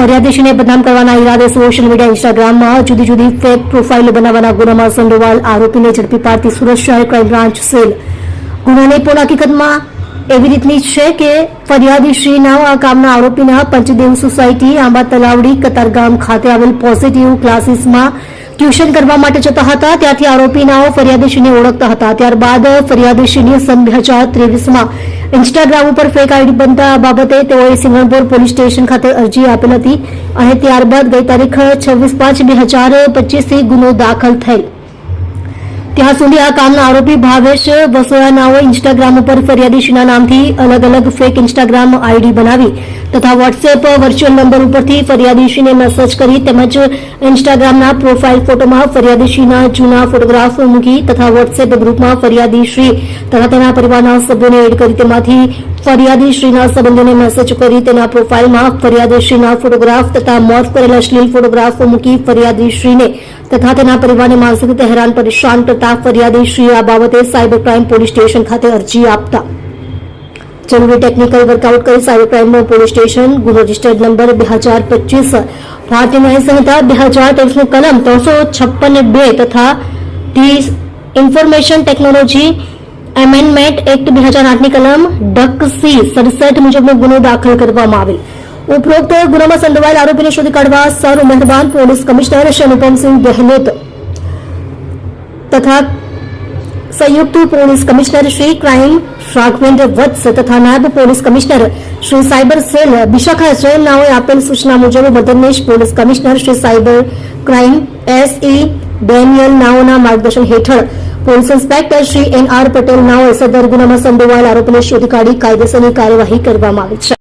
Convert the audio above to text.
ફરિયાદીશીને બદનામ કરવાના ઈરાદે social media ઇન્સ્ટાગ્રામમાં જુદી જુદી ફેક પ્રોફાઇલ બનાવવાના ગુનામાં સંડોવાલ આરોપીને ઝડપી પાડતી સુરત શહેર ક્રાઇમ બ્રાન્ચ સેલ. ગુનાની પૂર્ણ હકીકતમાં એવી રીતની છે કે ફરિયાદી શ્રીના આ કામના આરોપીના પંચદેવ સોસાયટી આંબા તલાવડી કતારગામ ખાતે આવેલ પોઝિટિવ ક્લાસીસમાં ટ્યુશન કરવા માટે જતા હતા. ત્યાંથી આરોપીનાઓ ફરિયાદીશ્રીને ઓળખતા હતા. ત્યારબાદ ફરિયાદીશ્રીની સન બે હજાર ત્રેવીસમાં ઇન્સ્ટાગ્રામ ઉપર ફેક આઈડી બનતા બાબતે તેઓએ સિંગણપુર પોલીસ સ્ટેશન ખાતે અરજી આપેલ હતી અને ત્યારબાદ ગઈ તારીખ છવ્વીસ પાંચ બે હજાર પચીસથી ગુનો દાખલ થયેલ. ત્યાં સુધી આ કામના આરોપી ભાવેશ વસોયાનાઓ ઇન્સ્ટાગ્રામ ઉપર ફરિયાદીશીના નામથી અલગ અલગ ફેક ઇન્સ્ટાગ્રામ આઈડી બનાવી તથા વોટ્સએપ વર્ચ્યુઅલ નંબર ઉપરથી ફરિયાદીશીને મેસેજ કરી તેમજ ઇન્સ્ટાગ્રામના પ્રોફાઇલ ફોટોમાં ફરિયાદીશીના જૂના ફોટોગ્રાફ મૂકી તથા વોટ્સએપ ગ્રુપમાં ફરિયાદીશ્રી તથા તેના પરિવારના સભ્યોને એડ કરી તેમાંથી ફરિયાદીશ્રીના સંબંધોને મેસેજ કરી તેના પ્રોફાઇલમાં ફરિયાદીશ્રીના ફોટોગ્રાફ તથા મોત કરેલા અશ્લીલ ફોટોગ્રાફો મૂકી ફરિયાદીશ્રીને તથા તેના પરિવારને માનસિક રીતે હેરાન પરેશાન કરતા ફરિયાદીશ્રીએ આ બાબતે સાયબર ક્રાઇમ પોલીસ સ્ટેશન ખાતે અરજી આપતા. જરૂરી ટેકનિકલ વર્કઆઉટ કરી સાયબર ક્રાઇમનો પોલીસ સ્ટેશન ગુનો રજિસ્ટર્ડ નંબર બે હજાર પચીસ, ભારતીય ન્યાય સંહિતા બે હજાર ત્રેવીસની કલમ ત્રણસો છપ્પન બે તથા ત્રીસ ઇન્ફોર્મેશન ટેકનોલોજી એમેન્ડમેન્ટ એક્ટ બે હજાર આઠની કલમ ડક સી સડસઠ મુજબનો ગુનો દાખલ કરવામાં આવેલ. ઉપરોક્ત ગુનામાં સંડોવાયેલ આરોપીને શોધી કાઢવા સર મહેરબાન પોલીસ કમિશનર શ્રી અનુપમસિંહ ગેહલોત. તથા સંયુક્ત police commissioner Shri crime Raghvendra Vats તથા નાયબ police commissioner Shri cyber cell Vishakha Jain નાઓએ આપેલ સૂચના મુજબ મદદનીશ police commissioner Shri cyber crime SE Daniel નાઓના માર્ગદર્શન હેઠળ police inspector Shri N R Patel નાઓએ સદર ગુનામાં સંડોવાયેલ આરોપીને શોધી કાઢી કાયદેસરની કાર્યવાહી કરવામાં આવી છે.